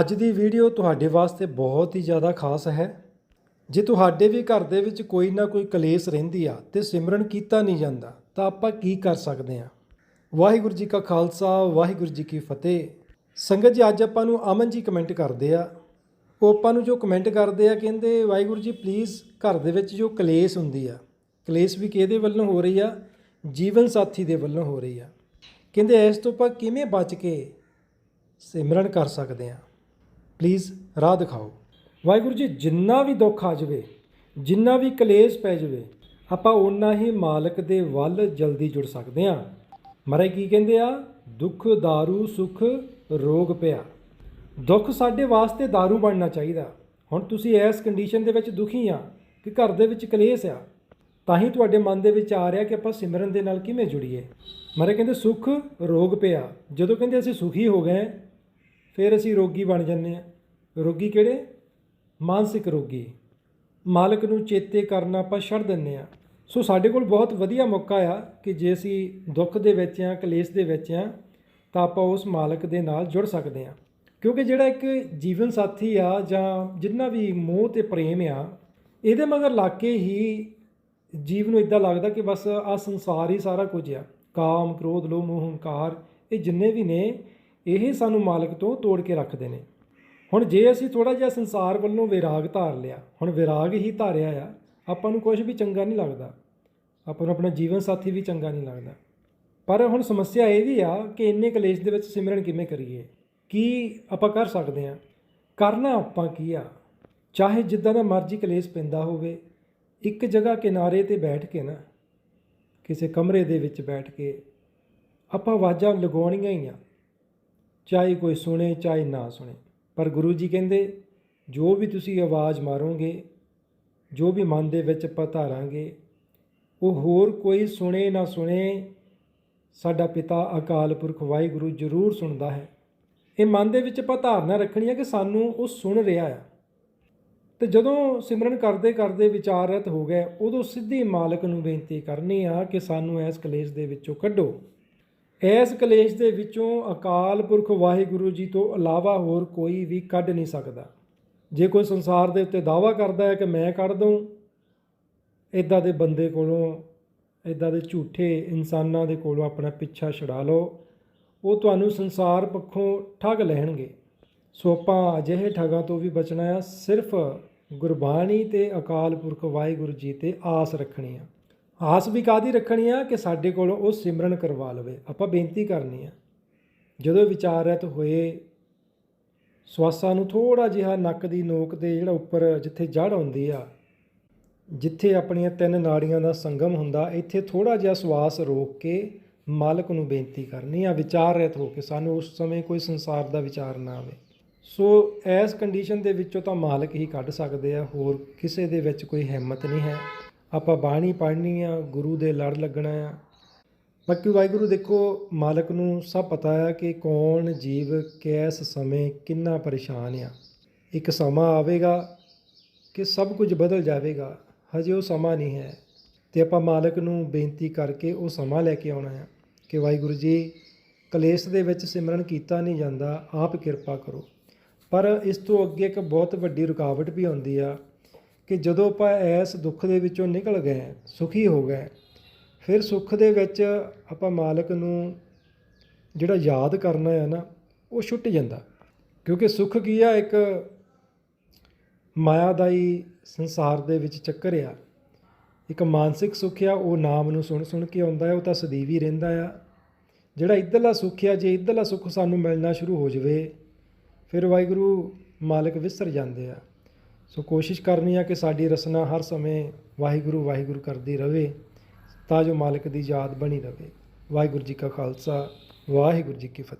ਅੱਜ ਦੀ ਵੀਡੀਓ ਤੁਹਾਡੇ ਵਾਸਤੇ ਬਹੁਤ ਹੀ ਜ਼ਿਆਦਾ ਖਾਸ ਹੈ। ਜੇ ਤੁਹਾਡੇ ਵੀ ਘਰ ਦੇ ਵਿੱਚ ਕੋਈ ਨਾ ਕੋਈ ਕਲੇਸ਼ ਰਹਿੰਦੀ ਆ ਤੇ ਸਿਮਰਨ ਕੀਤਾ ਨਹੀਂ ਜਾਂਦਾ, ਤਾਂ ਆਪਾਂ ਕੀ ਕਰ ਸਕਦੇ ਆ ਵਾਹਿਗੁਰੂ ਜੀ ਕਾ ਖਾਲਸਾ, ਵਾਹਿਗੁਰੂ ਜੀ ਕੀ ਫਤਿਹ। ਸੰਗਤ ਜੀ, ਅੱਜ ਆਪਾਂ ਨੂੰ ਅਮਨ ਜੀ ਕਮੈਂਟ ਕਰਦੇ ਆ। ਉਹ ਆਪਾਂ ਨੂੰ ਜੋ ਕਮੈਂਟ ਕਰਦੇ ਆ, ਕਹਿੰਦੇ, ਵਾਹਿਗੁਰੂ ਜੀ ਪਲੀਜ਼ ਘਰ ਦੇ ਵਿੱਚ ਜੋ ਕਲੇਸ਼ ਹੁੰਦੀ ਆ, ਕਲੇਸ਼ ਵੀ ਕਿਹਦੇ ਵੱਲੋਂ ਹੋ ਰਹੀ ਆ? ਜੀਵਨ ਸਾਥੀ ਦੇ ਵੱਲੋਂ ਹੋ ਰਹੀ ਆ। ਕਹਿੰਦੇ, ਇਸ ਤੋਂ ਆਪਾਂ ਕਿਵੇਂ ਬਚ ਕੇ ਸਿਮਰਨ ਕਰ ਸਕਦੇ ਆ ਪਲੀਜ਼ ਰਾਹ ਦਿਖਾਓ ਵਾਹਿਗੁਰੂ ਜੀ ਜਿੰਨਾ ਵੀ ਦੁੱਖ ਆ ਜਾਵੇ ਜਿੰਨਾ ਵੀ ਕਲੇਸ਼ ਪੈ ਜਾਵੇ ਆਪਾਂ ਓਨਾ ਹੀ ਮਾਲਕ ਦੇ ਵੱਲ ਜਲਦੀ ਜੁੜ ਸਕਦੇ ਆ ਮਰੇ ਕੀ ਕਹਿੰਦੇ ਆ ਦੁੱਖ दारू ਸੁਖ ਰੋਗ ਪਿਆ ਦੁੱਖ ਸਾਡੇ ਵਾਸਤੇ दारू ਬਣਨਾ ਚਾਹੀਦਾ ਹੁਣ ਤੁਸੀਂ ਇਸ ਕੰਡੀਸ਼ਨ ਦੇ ਵਿੱਚ ਦੁਖੀ ਆ ਕਿ ਘਰ ਦੇ ਵਿੱਚ ਕਲੇਸ਼ ਆ ਤਾਂ ਹੀ ਤੁਹਾਡੇ ਮਨ ਦੇ ਵਿੱਚ ਆ ਰਿਹਾ ਕਿ ਆਪਾਂ ਸਿਮਰਨ ਦੇ ਨਾਲ ਕਿਵੇਂ ਜੁੜੀਏ ਮਰੇ ਕਹਿੰਦੇ ਸੁਖ ਰੋਗ ਪਿਆ ਜਦੋਂ ਕਹਿੰਦੇ ਅਸੀਂ ਸੁਖੀ ਹੋ ਗਏ ਫਿਰ ਅਸੀਂ ਰੋਗੀ ਬਣ ਜਾਂਦੇ ਆ ਰੋਗੀ ਕਿਹੜੇ? ਮਾਨਸਿਕ ਰੋਗੀ। ਮਾਲਕ ਨੂੰ ਚੇਤੇ ਕਰਨਾ ਆਪਾਂ ਛੱਡ ਦਿੰਦੇ ਆ ਸੋ ਸਾਡੇ ਕੋਲ ਬਹੁਤ ਵਧੀਆ ਮੌਕਾ ਆ ਕਿ ਜੇ ਅਸੀਂ ਦੁੱਖ ਦੇ ਵਿੱਚ ਆ ਕਲੇਸ਼ ਦੇ ਵਿੱਚ ਆ ਤਾਂ ਆਪਾਂ ਉਸ ਮਾਲਕ ਦੇ ਨਾਲ ਜੁੜ ਸਕਦੇ ਆ ਕਿਉਂਕਿ ਜਿਹੜਾ ਇੱਕ ਜੀਵਨ ਸਾਥੀ ਆ ਜਾਂ ਜਿੰਨਾ ਵੀ ਮੋਹ ਤੇ ਪ੍ਰੇਮ ਆ, ਇਹਦੇ ਮਗਰ ਲੱਗ ਕੇ ਹੀ ਜੀਵ ਨੂੰ ਇਦਾਂ ਲੱਗਦਾ ਕਿ ਬਸ ਆ ਸੰਸਾਰ ਹੀ ਸਾਰਾ ਕੁਝ ਆ। ਕਾਮ, ਕ੍ਰੋਧ, ਲੋਭ, ਮੋਹ, ਹੰਕਾਰ, ਇਹ ਜਿੰਨੇ ਵੀ ਨੇ ਇਹ ਸਾਨੂੰ ਮਾਲਕ ਤੋਂ ਤੋੜ ਕੇ ਰੱਖਦੇ ਨੇ। ਹੁਣ ਜੇ ਅਸੀਂ ਥੋੜਾ ਜਿਹਾ ਸੰਸਾਰ ਵੱਲੋਂ ਵਿਰਾਗ ਧਾਰ ਲਿਆ, ਹੁਣ ਵਿਰਾਗ ਹੀ ਧਾਰਿਆ ਆ, ਆਪਾਂ ਨੂੰ ਕੁਝ ਵੀ ਚੰਗਾ ਨਹੀਂ ਲੱਗਦਾ। ਆਪਾਂ ਨੂੰ ਆਪਣਾ ਜੀਵਨ ਸਾਥੀ ਵੀ ਚੰਗਾ ਨਹੀਂ ਲੱਗਦਾ। ਪਰ ਹੁਣ ਸਮੱਸਿਆ ਇਹ ਵੀ ਆ ਕਿ ਇੰਨੇ ਕਲੇਸ਼ ਦੇ ਵਿੱਚ ਸਿਮਰਨ ਕਿਵੇਂ ਕਰੀਏ? ਕੀ ਆਪਾਂ ਕਰ ਸਕਦੇ ਆ ਕਰਨਾ ਆਪਾਂ ਕੀ ਆ? ਚਾਹੇ ਜਿੱਦਾਂ ਦਾ ਮਰਜ਼ੀ ਕਲੇਸ਼ ਪੈਂਦਾ ਹੋਵੇ, ਇੱਕ ਜਗ੍ਹਾ ਕਿਨਾਰੇ ਤੇ ਬੈਠ ਕੇ ਨਾ, ਕਿਸੇ ਕਮਰੇ ਦੇ ਵਿੱਚ ਬੈਠ ਕੇ, ਆਪਾਂ ਆਵਾਜ਼ਾਂ ਲਗਾਉਣੀਆਂ ਹੀ ਆ। ਚਾਹੇ ਕੋਈ ਸੁਣੇ, ਚਾਹੇ ਨਾ ਸੁਣੇ। ਪਰ ਗੁਰੂ ਜੀ ਕਹਿੰਦੇ, ਜੋ ਵੀ ਤੁਸੀਂ ਆਵਾਜ਼ ਮਾਰੋਗੇ, ਜੋ ਵੀ ਮਨ ਦੇ ਵਿੱਚ ਆਪਾਂ ਧਾਰਾਂਗੇ, ਉਹ ਹੋਰ ਕੋਈ ਸੁਣੇ ਨਾ ਸੁਣੇ, ਸਾਡਾ ਪਿਤਾ ਅਕਾਲ ਪੁਰਖ ਵਾਹਿਗੁਰੂ ਜ਼ਰੂਰ ਸੁਣਦਾ ਹੈ। ਇਹ ਮਨ ਦੇ ਵਿੱਚ ਆਪਾਂ ਧਾਰਨਾ ਰੱਖਣੀ ਹੈ ਕਿ ਸਾਨੂੰ ਉਹ ਸੁਣ ਰਿਹਾ ਆ। ਤੇ ਜਦੋਂ ਸਿਮਰਨ ਕਰਦੇ ਕਰਦੇ ਵਿਚਾਰਤ ਹੋ ਗਏ, ਉਦੋਂ ਸਿੱਧੀ ਮਾਲਕ ਨੂੰ ਬੇਨਤੀ ਕਰਨੀ ਆ ਕਿ ਸਾਨੂੰ ਇਸ ਕਲੇਸ਼ ਦੇ ਵਿੱਚੋਂ ਕੱਢੋ। ਇਸ ਕਲੇਸ਼ ਦੇ ਵਿੱਚੋਂ ਅਕਾਲ ਪੁਰਖ ਵਾਹਿਗੁਰੂ ਜੀ ਤੋਂ ਇਲਾਵਾ ਹੋਰ ਕੋਈ ਵੀ ਕੱਢ ਨਹੀਂ ਸਕਦਾ। ਜੇ ਕੋਈ ਸੰਸਾਰ ਦੇ ਉੱਤੇ ਦਾਵਾ ਕਰਦਾ ਹੈ ਕਿ ਮੈਂ ਕੱਢ ਦਊਂ ਇਦਾਂ ਦੇ ਬੰਦੇ ਕੋਲੋਂ ਇਦਾਂ ਦੇ ਝੂਠੇ ਇਨਸਾਨਾਂ ਦੇ ਕੋਲੋਂ ਆਪਣਾ ਪਿੱਛਾ ਛੁਡਾ ਲਓ। ਉਹ ਤੁਹਾਨੂੰ ਸੰਸਾਰ ਪੱਖੋਂ ਠੱਗ ਲੈਣਗੇ। ਸੋ ਆਪਾਂ ਅਜਿਹੇ ਠੱਗਾਂ ਤੋਂ ਵੀ ਬਚਣਾ ਆ ਸਿਰਫ ਗੁਰਬਾਣੀ ਤੇ ਅਕਾਲ ਪੁਰਖ ਵਾਹਿਗੁਰੂ ਜੀ ਤੇ ਆਸ ਰੱਖਣੀ ਆ। ਆਸ ਵੀ ਕਾਦੀ ਰੱਖਣੀ ਆ ਕਿ ਸਾਡੇ ਕੋਲ ਉਹ ਸਿਮਰਨ ਕਰਵਾ ਲਵੇ। ਆਪਾਂ ਬੇਨਤੀ ਕਰਨੀ ਆ, ਜਦੋਂ ਵਿਚਾਰਤ ਹੋਏ, ਸਵਾਸਾਂ ਨੂੰ ਥੋੜਾ ਜਿਹਾ ਨੱਕ ਦੀ ਨੋਕ ਤੇ ਜਿਹੜਾ ਉੱਪਰ ਜਿੱਥੇ ਜੜ ਆਉਂਦੀ ਆ, ਜਿੱਥੇ ਆਪਣੀਆਂ ਤਿੰਨ ਨਾੜੀਆਂ ਦਾ ਸੰਗਮ ਹੁੰਦਾ, ਇੱਥੇ ਥੋੜਾ ਜਿਹਾ ਸਵਾਸ ਰੋਕ ਕੇ ਮਾਲਕ ਨੂੰ ਬੇਨਤੀ ਕਰਨੀ ਆ ਵਿਚਾਰ ਰਹਿਤ ਹੋ ਕੇ ਸਾਨੂੰ ਉਸ ਸਮੇਂ ਕੋਈ ਸੰਸਾਰ ਦਾ ਵਿਚਾਰ ਨਾ ਆਵੇ। ਸੋ ਇਸ ਕੰਡੀਸ਼ਨ ਦੇ ਵਿੱਚੋਂ ਤਾਂ ਮਾਲਕ ਹੀ ਕੱਢ ਸਕਦੇ ਆ, ਹੋਰ ਕਿਸੇ ਦੇ ਵਿੱਚ ਕੋਈ ਹਿੰਮਤ ਨਹੀਂ ਹੈ। ਆਪਾਂ ਬਾਣੀ ਪੜ੍ਹਨੀ ਆ, ਗੁਰੂ ਦੇ ਲੜ ਲੱਗਣਾ ਆ। ਬਾਕੀ ਵਾਹਿਗੁਰੂ ਦੇਖੋ, ਮਾਲਕ ਨੂੰ ਸਭ ਪਤਾ ਆ ਕਿ ਕੌਣ ਜੀਵ ਕਿਸ ਸਮੇਂ ਕਿੰਨਾ ਪਰੇਸ਼ਾਨ ਆ। ਇੱਕ ਸਮਾਂ ਆਵੇਗਾ ਕਿ ਸਭ ਕੁਝ ਬਦਲ ਜਾਵੇਗਾ, ਹਜੇ ਉਹ ਸਮਾਂ ਨਹੀਂ ਹੈ। ਤੇ ਆਪਾਂ ਮਾਲਕ ਨੂੰ ਬੇਨਤੀ ਕਰਕੇ ਉਹ ਸਮਾਂ ਲੈ ਕੇ ਆਉਣਾ ਆ ਕਿ ਵਾਹਿਗੁਰੂ ਜੀ, ਕਲੇਸ਼ ਦੇ ਵਿੱਚ ਸਿਮਰਨ ਕੀਤਾ ਨਹੀਂ ਜਾਂਦਾ, ਆਪ ਕਿਰਪਾ ਕਰੋ। ਪਰ ਇਸ ਤੋਂ ਅੱਗੇ ਇੱਕ ਬਹੁਤ ਵੱਡੀ ਰੁਕਾਵਟ ਵੀ ਆਉਂਦੀ ਆ ਕਿ ਜਦੋਂ ਆਪਾਂ ਇਸ ਦੁੱਖ ਦੇ ਵਿੱਚੋਂ ਨਿਕਲ ਗਏ, ਸੁਖੀ ਹੋ ਗਏ, ਫਿਰ ਸੁੱਖ ਦੇ ਵਿੱਚ ਆਪਾਂ ਮਾਲਕ ਨੂੰ ਜਿਹੜਾ ਯਾਦ ਕਰਨਾ ਹੈ ਨਾ, ਉਹ ਛੁੱਟ ਜਾਂਦਾ। ਕਿਉਂਕਿ ਸੁੱਖ ਕੀ ਆ, ਇੱਕ ਮਾਇਆ ਮਾਇਆਦਾਈ ਸੰਸਾਰ ਦੇ ਵਿੱਚ ਚੱਕਰ ਆ। ਇੱਕ ਮਾਨਸਿਕ ਸੁੱਖ ਆ, ਉਹ ਨਾਮ ਨੂੰ ਸੁਣ ਸੁਣ ਕੇ ਆਉਂਦਾ ਹੈ, ਉਹ ਤਾਂ ਸਦੀਵ ਹੀ ਰਹਿੰਦਾ ਆ। ਜਿਹੜਾ ਇੱਧਰਲਾ ਸੁੱਖ ਆ, ਜੇ ਇੱਧਰਲਾ ਸੁੱਖ ਸਾਨੂੰ ਮਿਲਣਾ ਸ਼ੁਰੂ ਹੋ ਜਾਵੇ, ਫਿਰ ਵਾਹਿਗੁਰੂ ਮਾਲਕ ਵਿਸਰ ਜਾਂਦੇ ਆ। ਸੋ ਕੋਸ਼ਿਸ਼ ਕਰਨੀ ਆ ਕਿ ਸਾਡੀ ਰਸਨਾ ਹਰ ਸਮੇਂ ਵਾਹਿਗੁਰੂ ਵਾਹਿਗੁਰੂ ਕਰਦੀ ਰਵੇ, ਤਾਂ ਜੋ ਮਾਲਕ ਦੀ ਯਾਦ ਬਣੀ ਰਵੇ। ਵਾਹਿਗੁਰੂ ਜੀ ਕਾ ਖਾਲਸਾ, ਵਾਹਿਗੁਰੂ ਜੀ ਕੀ ਫਤਿਹ।